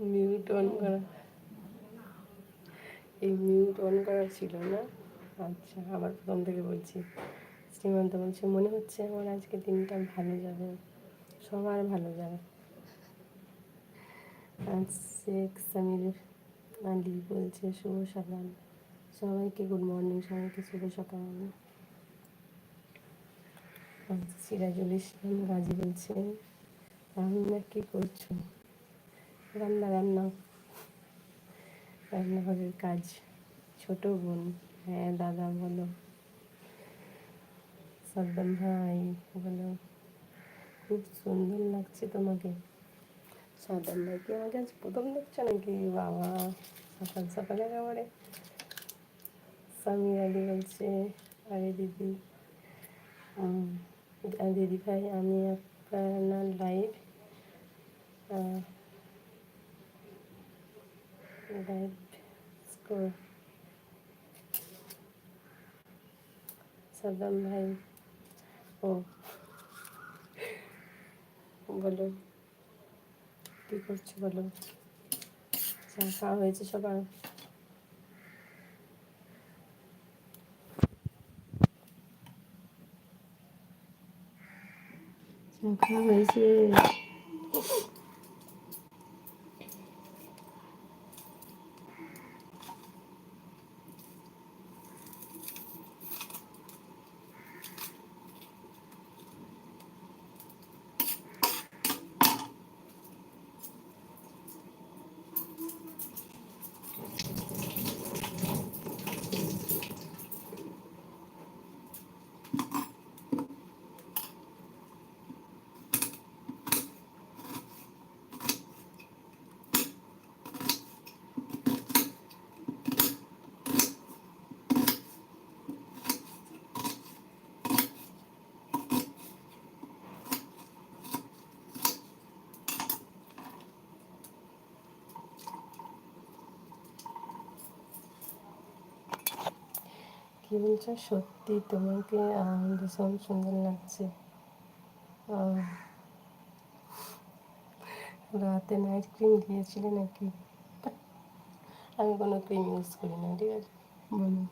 Mute on করা। এই mute on করা ছিল না। আচ্ছা আবার প্রথম থেকে বলছি। শ্রীমন্ত বলছে, মনে হচ্ছে আমার আজকে দিনটা ভালো যাবে। সবার ভালো যাবে। আর শেখ বলছে, শুভ সকাল। সবাইকে গুড মর্নিং সবাইকে শুভ সকাল। সিরাজুল ইসলাম গাজী বলছে, আমি না কি করছ? রান্না রান্না। রান্নাঘরের কাজ, ছোট বোন হ্যাঁ দাদা বলো। সাদ্দাম ভাই বলো। খুব সুন্দর লাগছে তোমাকে। সাদ্দাম ভাই কি আমাকে আজ প্রথম দেখছ নাকি? বাবা, সকাল সকালে একেবারে স্বামী আলী বলছে, আরে দিদি দিদি ভাই, আমি আপনার লাইভ লাইভ স্কোর সাদ্দাম ভাই ও বলো। কী করছ বলো? চা খাওয়া হয়েছে সবার। চা খাওয়া হয়েছে। কি বলছো সত্যি তোমাকে ভীষণ সুন্দর লাগছে। রাতে নাইট ক্রিম দিয়েছিলে নাকি? আমি কোনো ক্রিম ইউজ করি না, ঠিক আছে? বলো।